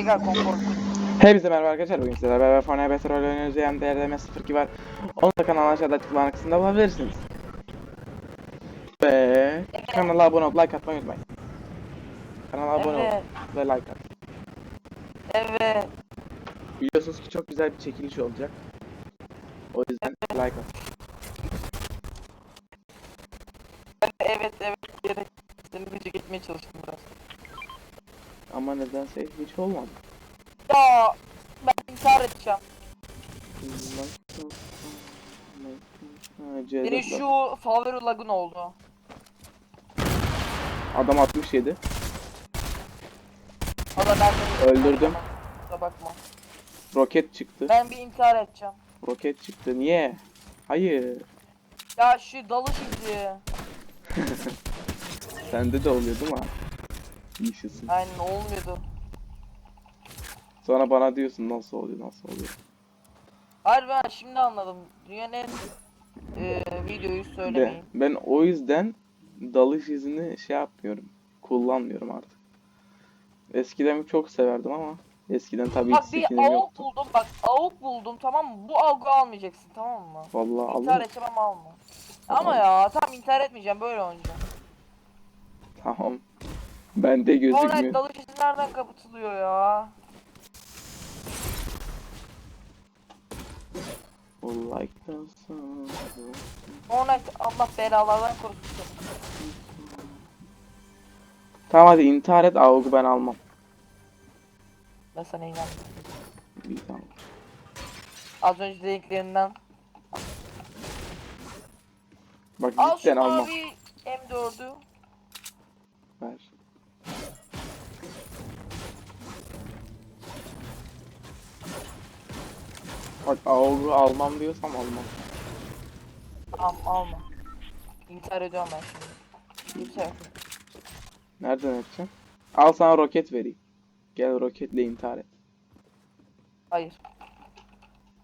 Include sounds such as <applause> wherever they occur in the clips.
tekrar konfor. Hepinize merhaba arkadaşlar. Bugün sizlerle beraber Fortnite Battle Royale oynuyoruz. Yani DRDM 02 var. Onu da kanalın aşağıda açıklama kısmında bulabilirsiniz. Ve kanala abone olup like atmayı unutmayın. Kanala abone olup Evet. ve like at. Evet. Biliyorsunuz ki çok güzel bir çekiliş olacak. O yüzden like at. Evet evet. Gerek. Seni gücü gitmeye çalıştım. Ama nedense hiç olmadı. Ya ben intihar edeceğim. Ha, C4 Benim var. şu favori lagun oldu. Adam 67. O da ben Öldürdüm. Kusura bakma. Roket çıktı. Ben bir intihar edeceğim. Roket çıktı. Niye? Hayır. Ya şu dalış izi. <laughs> Sende de oluyor değil mi? Yaşasın. Aynen olmuyordu. Sonra bana diyorsun nasıl oluyor nasıl oluyor. Hayır ben şimdi anladım. Dünyanın en e, videoyu De, söylemeyin. ben o yüzden dalış izini şey yapmıyorum. Kullanmıyorum artık. Eskiden çok severdim ama eskiden tabii Bak hiç bir avuk yoktu. buldum bak avuk buldum tamam mı? Bu avgu almayacaksın tamam mı? Vallahi İntihar aldım. edeceğim alma. Ama ya tam intihar etmeyeceğim böyle oynayacağım. Tamam. Bende Fortnite gözükmüyor. dalış izi nereden kapatılıyor ya? O like'tan sonra. Fortnite Allah belalardan korusun. Tamam hadi intihar et avgu ben almam. Ben sana inanmıyorum. İyi tamam. Az önce dediklerinden. Bak Al şu cidden almam. mavi M4'ü. Ver. Bak avgu almam diyorsam almam. Tamam alma. İntihar ediyorum ben şimdi. İntihar. Nereden edeceğim? Al sana roket vereyim. Gel roketle intihar et. Hayır.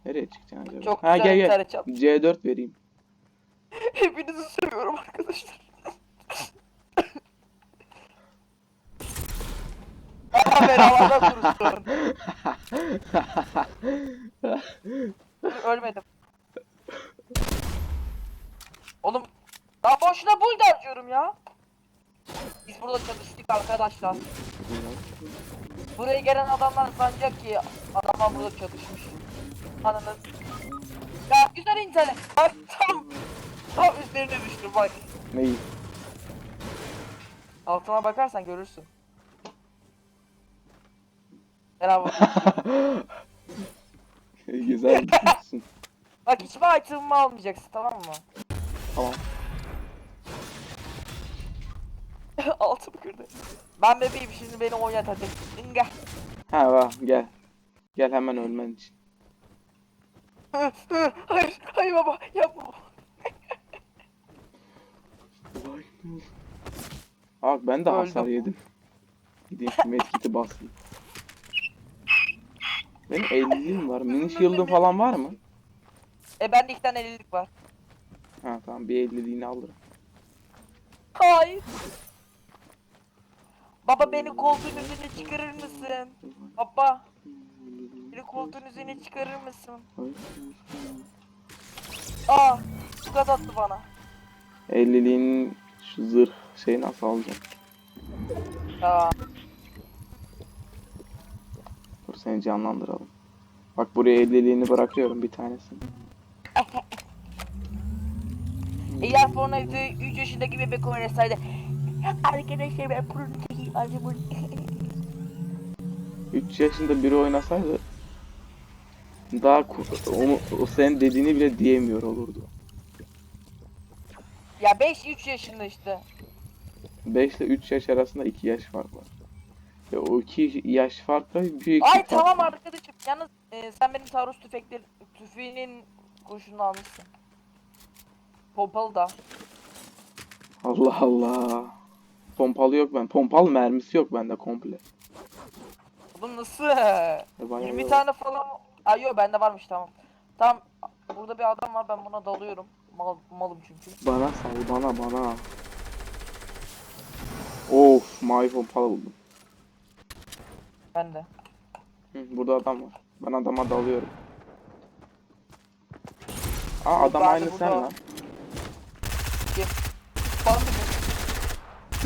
Nereye çıkacaksın acaba? Çok ha güzel gel intihar gel. edeceğim. C4 vereyim. <laughs> Hepinizi seviyorum arkadaşlar. Korusun. Ölmedim. Oğlum daha boşuna build harcıyorum ya. Biz burada çalıştık arkadaşlar. Buraya gelen adamlar sanacak ki adamlar burada çalışmış. Anladın? Ya güzel internet. Bak tam tam üzerine düştüm bak. Neyi? Altına bakarsan görürsün. Merhaba. Güzel düşünmüşsün. <laughs> Bak hiçbir item'ımı almayacaksın tamam mı? Tamam. <laughs> Altımı kırdı. Ben bebeğim şimdi beni oynat hadi. İnge. Ha va gel. Gel hemen ölmen için. hayır, hayır baba yapma. Bak ben de Öldüm. hasar yedim. Gideyim şu medkit'i basayım. Benim 50'liğim var. Mini shield'ım falan var mı? E bende iki tane elilik var. Ha tamam bir 50'liğini alırım. Hayır. Baba beni koltuğun üzerine çıkarır mısın? Baba. Beni koltuğun üzerine çıkarır mısın? Aa, gaz attı bana. 50'liğin şu zırh şeyi nasıl alacağım? Ya. Seni canlandıralım. Bak buraya 50'liğini bırakıyorum bir tanesini. Eğer Fortnite'ı 3 yaşındaki bebek oynasaydı Arkadaşlar ben Fortnite'ı acımın 3 yaşında biri oynasaydı daha o, o senin dediğini bile diyemiyor olurdu. Ya 5 3 yaşında işte 5 ile 3 yaş arasında 2 yaş fark var. Ve o 2 yaş farkla büyük bir Ay fark tamam var. arkadaşım yalnız e, sen benim taarruz tüfekleri tüfeğinin kurşununu almışsın Pompalı da Allah Allah. Pompalı yok ben. Pompalı mermisi yok bende komple. Oğlum nasıl? E, bayağı 20 yok. tane falan Ay yok bende varmış tamam Tamam burada bir adam var ben buna dalıyorum Mal, malım çünkü Bana sal bana bana. Of mavi pompalı buldum. Ben de Hı, burada adam var. Ben adama dalıyorum. Aa adam Ben de aynı sen lan. Bak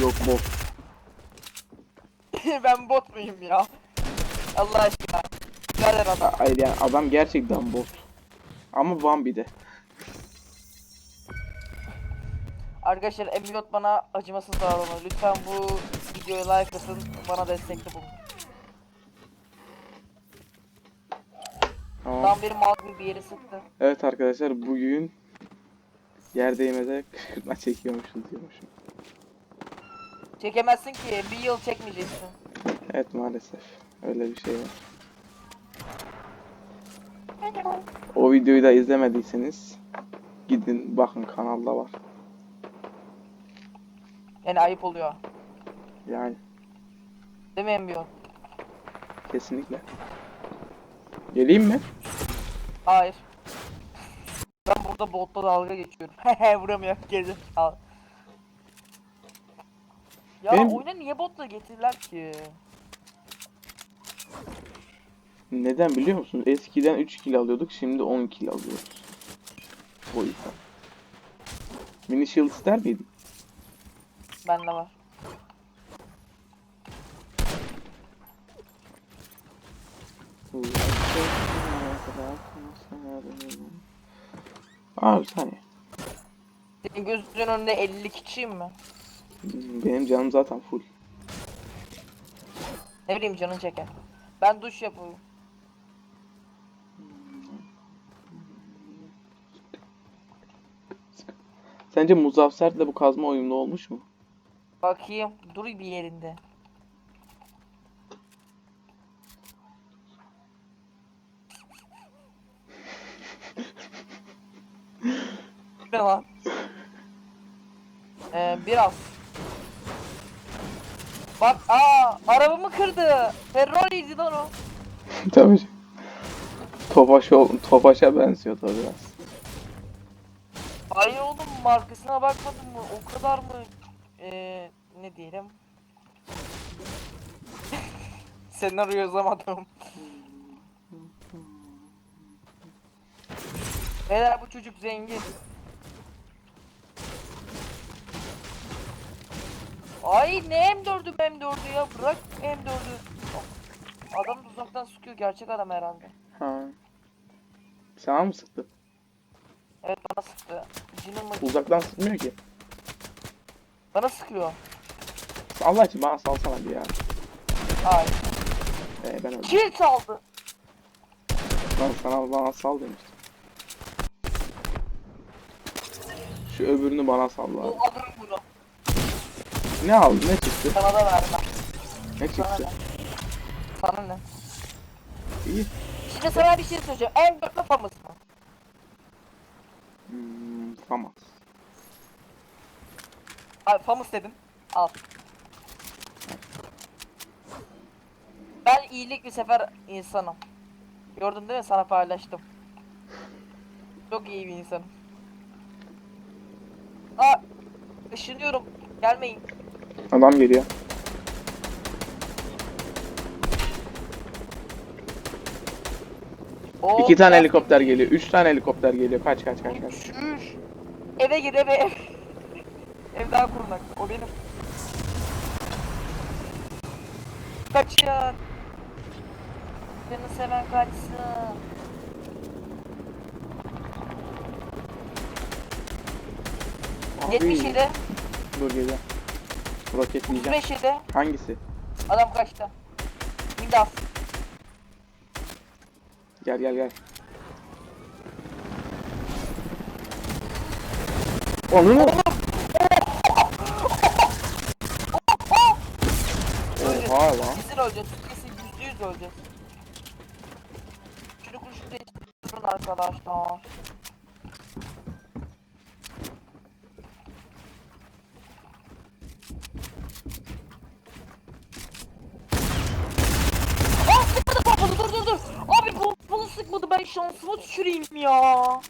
Yok bot. <laughs> ben bot muyum ya? Allah aşkına. Nereden adam? Hayır yani adam gerçekten bot. Ama Bambi'de. Arkadaşlar Emilot bana acımasız davranıyor. Lütfen bu videoya like atın. Bana destekli bulun. Tamam. Tam bir mal gibi bir yeri sıktı. Evet arkadaşlar bugün yer değmede kışkırtma çekiyormuşuz diyormuşum. Çekemezsin ki. Bir yıl çekmeyeceksin. Evet maalesef. Öyle bir şey var. O videoyu da izlemediyseniz gidin bakın kanalda var. Yani ayıp oluyor. Yani Değil mi Emilot? kesinlikle. Geleyim mi? Hayır. Ben burada botla dalga geçiyorum. <laughs> Hehe vuramıyor. Geri al. Ya Benim- oyuna niye botla getirdiler ki? Neden biliyor musunuz? Eskiden 3 kill alıyorduk, şimdi 10 kill alıyoruz. O yüzden. Mini shield ister miydin? Bende var. Aa bir saniye. Senin gözünün önünde 50 kişiyim mi? Benim canım zaten full. Ne bileyim canın çeker. Ben duş yapıyorum. Sence Muzaffer'le bu kazma uyumlu olmuş mu? Bakayım. Dur bir yerinde. Ne lan? <laughs> Ee, biraz. Bak aa arabamı kırdı. Ferrari'ydi lan o. <laughs> Tabii. Tofaş ol, Tofaş'a benziyor tabii biraz. Hayır oğlum markasına bakmadın mı? O kadar mı? Ee, ne diyelim? <laughs> Senaryo yazamadım. Beyler bu çocuk zengin. Ay ne M4'ü M4'ü ya bırak M4'ü. Adam da uzaktan sıkıyor gerçek adam herhalde. Ha. Sana mı sıktı? Evet bana sıktı. Cinim mi? Uzaktan sıkmıyor ki. Bana sıkıyor. Allah için bana salsana bir ya. Ay. Ee, ben öldüm. Kill çaldı. Ben sana bana sal demiştim. Şu öbürünü bana sal Bu alırım bunu. Ne aldın? Ne çıktı? Sana da vermem. Ne Sana çıktı? ne? Sana ne? İyi. Şimdi sana bir şey söyleyeceğim. En dört kafamız mı? Hmm, tamam. Abi Famus dedim. Al. Ben iyilik bir sefer insanım. Gördün değil mi? Sana paylaştım. Çok iyi bir insanım. Aa, ışınıyorum. Gelmeyin. Adam geliyor. Oo, İki tane helikopter geliyor. Üç tane helikopter geliyor. Kaç kaç kaç kaç. Üç. Eve gir eve ev. Ev daha kurulak. O benim. Kaçın. Beni seven kaçsın. Abi, 77, Dur geliyor. Roketleyeceğim. 35 yedi. Hangisi? Adam kaçtı. Midas. Gel gel gel. Onu mu? Oha lan. Kesin öleceğiz. Kesin yüzde yüz öleceğiz. Şunu kurşun değiştirin arkadaşlar. Aa sıkmadı pompalı dur dur dur. Abi pompalı sıkmadı ben şansıma tüküreyim ya.